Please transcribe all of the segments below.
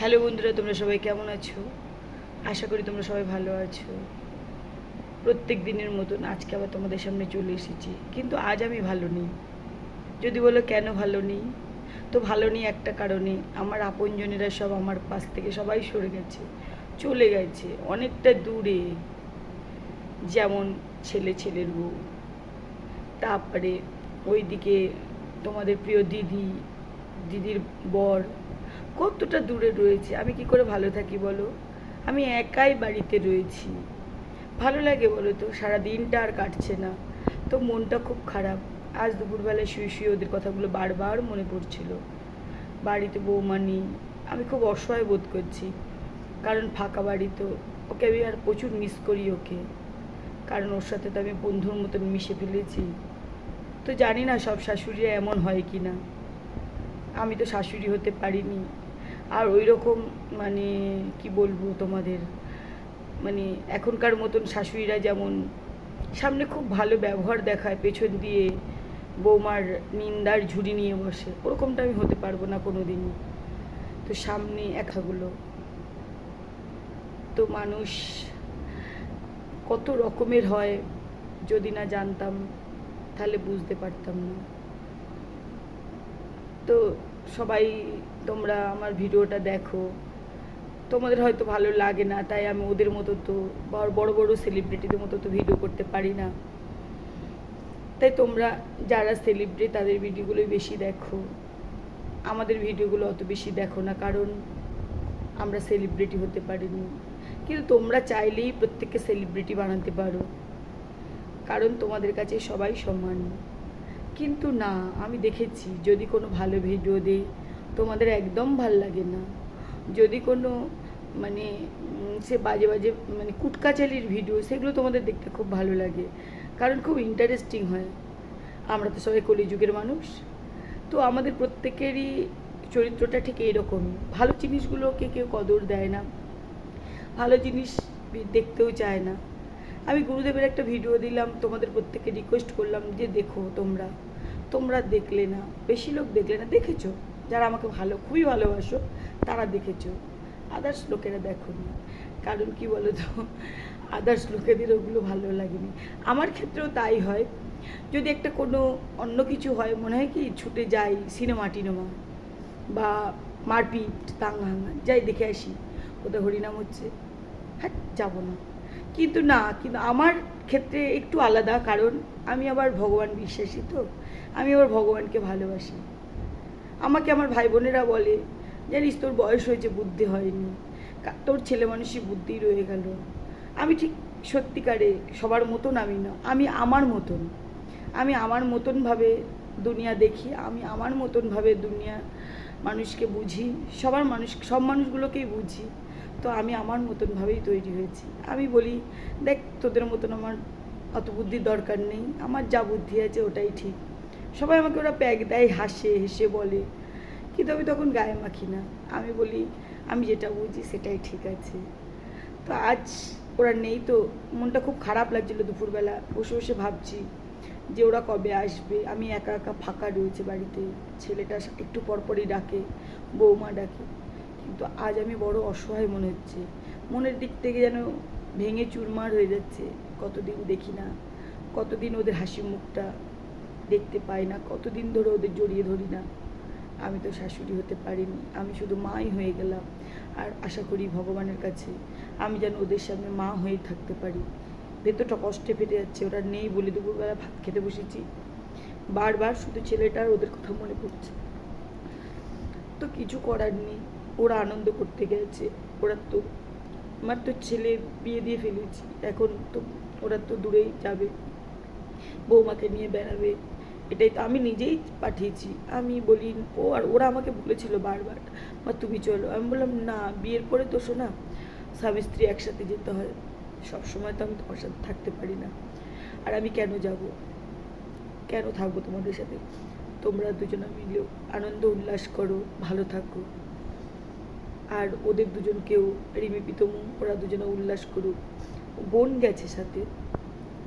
Hello বন্ধুরা, তোমরা সবাই কেমন আছো? আশা করি তোমরা সবাই ভালো আছো। প্রত্যেক দিনের মতন আজকে আবার তোমাদের সামনে চলে এসেছি। কিন্তু আজ আমি ভালো নেই। যদি বলো কেন ভালো নেই? তো ভালো নেই একটা কারণে, আমার আপনজনেরা সব আমার পাশ থেকে সবাই সরে গেছে, চলে গেছে, অনেকটা দূরে। যেমন ছেলে ছেলের বউ। তারপরে ওইদিকে তোমাদের প্রিয় দিদি, দিদির বর কতটা দূরে রয়েছে? আমি কি করে ভালো থাকি বলো? আমি একাই বাড়িতে রয়েছি। ভালো লাগে বলো তো সারা দিনটা আর কাটছে না। তো মনটা খুব খারাপ। আজ দুপুরবেলায় শুয়ে শুয়ে ওদের কথাগুলো বারবার মনে পড়ছিল। বাড়িতে বৌমা নেই। আমি খুব অসহায় বোধ করছি। কারণ ফাঁকা বাড়ি তো। ওকে আমি আর প্রচুর মিস করি ওকে। কারণ ওর সাথে তো আমি বন্ধুর মতন মিশে ফেলেছি। তো জানি না সব শাশুড়িরা এমন হয় কি না আমি তো শাশুড়ি হতে পারিনি। আর ওই রকম মানে কি বলব তোমাদের? মানে এখনকার মতন শাশুড়িরা যেমন সামনে খুব ভালো ব্যবহার দেখায়, পেছন দিয়ে বৌমার নিন্দার ঝুড়ি নিয়ে বসে, ওরকমটা আমি হতে পারব না কোনো দিনই তো সামনে একাগুলো। তো মানুষ কত রকমের হয়, যদি না জানতাম, তাহলে বুঝতে পারতাম না। তো সবাই তোমরা আমার ভিডিওটা দেখো। তোমাদের হয়তো ভালো লাগে না, তাই আমি ওদের মতো তো বড় বড় সেলিব্রিটিদের মতো তো ভিডিও করতে পারি না। তাই তোমরা যারা সেলিব্রিটি তাদের ভিডিওগুলোই বেশি দেখো। আমাদের ভিডিওগুলো অত বেশি দেখো না, কারণ আমরা সেলিব্রিটি হতে পারিনি। কিন্তু তোমরা চাইলেই প্রত্যেককে সেলিব্রিটি বানাতে পারো। কারণ তোমাদের কাছে সবাই সমান। কিন্তু না, আমি দেখেছি। যদি কোনো ভালো ভিডিও দিই, তোমাদের একদম ভালো লাগে না। যদি কোনো মানে সে বাজে বাজে মানে কুটকাচালির ভিডিও সেগুলো তোমাদের দেখতে খুব ভালো লাগে। কারণ খুব ইন্টারেস্টিং হয়। আমরা তো সবাই কলিযুগের মানুষ। তো আমাদের প্রত্যেকেরই চরিত্রটা ঠিক এইরকমই। ভালো জিনিসগুলোকে কেউ কদর দেয় না। ভালো জিনিস দেখতেও চায় না। আমি গুরুদেবের একটা ভিডিও দিলাম, তোমাদের প্রত্যেককে রিকোয়েস্ট করলাম যে দেখো তোমরা। তোমরা দেখলে না, বেশি লোক দেখলে না, দেখেছ? যারা আমাকে ভালো, খুবই ভালোবাসো, তারা দেখেছ। আদার্স লোকেরা দেখো না কারণ কি বলো তো আদার্স লোকেদের ওগুলো ভালো লাগেনি। আমার ক্ষেত্রেও তাই হয়। যদি একটা কোনো অন্য কিছু হয়, মনে হয় কি, ছুটে যাই সিনেমা টিনেমা বা মারপিট দাঙ্গাহাঙ্গা যাই দেখে আসি, কোথাও হরিনাম হচ্ছে হ্যাঁ যাব না। কিন্তু না, কিন্তু আমার ক্ষেত্রে একটু আলাদা, কারণ আমি আবার ভগবান বিশ্বাসী তো। আমি আবার ভগবানকে ভালোবাসি। আমাকে আমার ভাই বোনেরা বলে, জানিস তোর বয়স হয়েছে, বুদ্ধি হয়নি। তোর ছেলে মানুষই বুদ্ধি রয়ে গেল। আমি ঠিক সত্যিকারে সবার মতন আমি না, আমি আমার মতন। আমি আমার মতনভাবে দুনিয়া দেখি, আমি আমার মতনভাবে দুনিয়া মানুষকে বুঝি। সবার মানুষ, সব মানুষগুলোকেই বুঝি। তো আমি আমার মতনভাবেই তৈরি হয়েছি। আমি বলি, দেখ, তোদের মতন আমার অত বুদ্ধির দরকার নেই। আমার যা বুদ্ধি আছে ওটাই ঠিক। সবাই আমাকে ওরা প্যাক দেয়, হাসে, হেসে বলে। কিন্তু আমি তখন গায়ে মাখি না। আমি বলি, আমি যেটা বুঝি সেটাই ঠিক আছে। তো আজ ওরা নেই তো, মনটা খুব খারাপ লাগছিল দুপুরবেলা। বসে বসে ভাবছি যে ওরা কবে আসবে। আমি একা একা ফাঁকা রয়েছে বাড়িতে। ছেলেটা একটু পরপরই ডাকে, বৌমা ডাকে। কিন্তু আজ আমি বড় অসহায় মনে হচ্ছে। মনের দিক থেকে যেন ভেঙে চুরমার হয়ে যাচ্ছে। কতদিন দেখি না, কতদিন ওদের হাসি মুখটা দেখতে পাই না, কতদিন ধরে ওদের জড়িয়ে ধরি না। আমি তো শাশুড়ি হতে পারিনি, আমি শুধু মাই হয়ে গেলাম। আর আশা করি ভগবানের কাছে আমি যেন ওদের সামনে মা হয়ে থাকতে পারি। ভেতরটা কষ্টে ফেটে যাচ্ছে, ওরা নেই বলে দুপুরবেলা ভাত খেতে বসেছি। বারবার শুধু ছেলেটার ওদের কথা মনে পড়ছে। তো কিছু করার নেই। ওরা আনন্দ করতে গেছে। ওরা তো, আমার তো ছেলে বিয়ে দিয়ে ফেলেছি। এখন তো ওরা তো দূরেই যাবে। বৌমাকে নিয়ে বেড়াবে। এটাই তো আমি নিজেই পাঠিয়েছি। আমি বলি, ও, আর ওরা আমাকে বলেছিল বারবার, মা, তুমি চলো। আমি বললাম, না, বিয়ের পরে তো শোনা, স্বামী স্ত্রী একসাথে যেতে হয়। সব সময় তো আমি তোমার সাথে থাকতে পারি না। আর আমি কেন যাব? কেন থাকব তোমাদের সাথে? তোমরা দুজনে মিলেও আনন্দ উল্লাস করো, ভালো থাকো। আর ওদের দুজনকেও রিমি পিতম ওরা দুজনে উল্লাস করুক। বোন গেছে সাথে।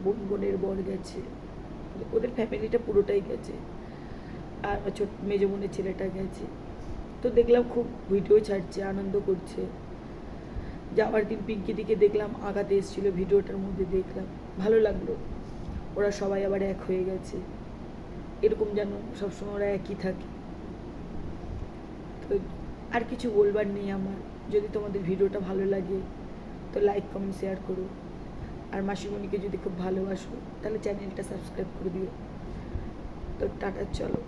বোন, বোনের বর গেছে। ওদের ফ্যামিলিটা পুরোটাই গেছে। আর ছোট মেজো বোনের ছেলেটা গেছে। তো দেখলাম খুব ভিডিও ছাড়ছে, আনন্দ করছে। যাওয়ার দিন পিঙ্কি দিকে দেখলাম আগাতে এসেছিল ভিডিওটার মধ্যে দেখলাম। ভালো লাগল। ওরা সবাই আবার এক হয়ে গেছে। এরকম যেন সবসময় ওরা একই থাকে। তো আর কিছু বলবার নেই আমার। যদি তোমাদের ভিডিওটা ভালো লাগে, তো লাইক কমেন্ট শেয়ার করো। আর মাসিমণিকে যদি খুব ভালোবাসো, তাহলে চ্যানেলটা সাবস্ক্রাইব করে দিও। তো টাটা, চলো।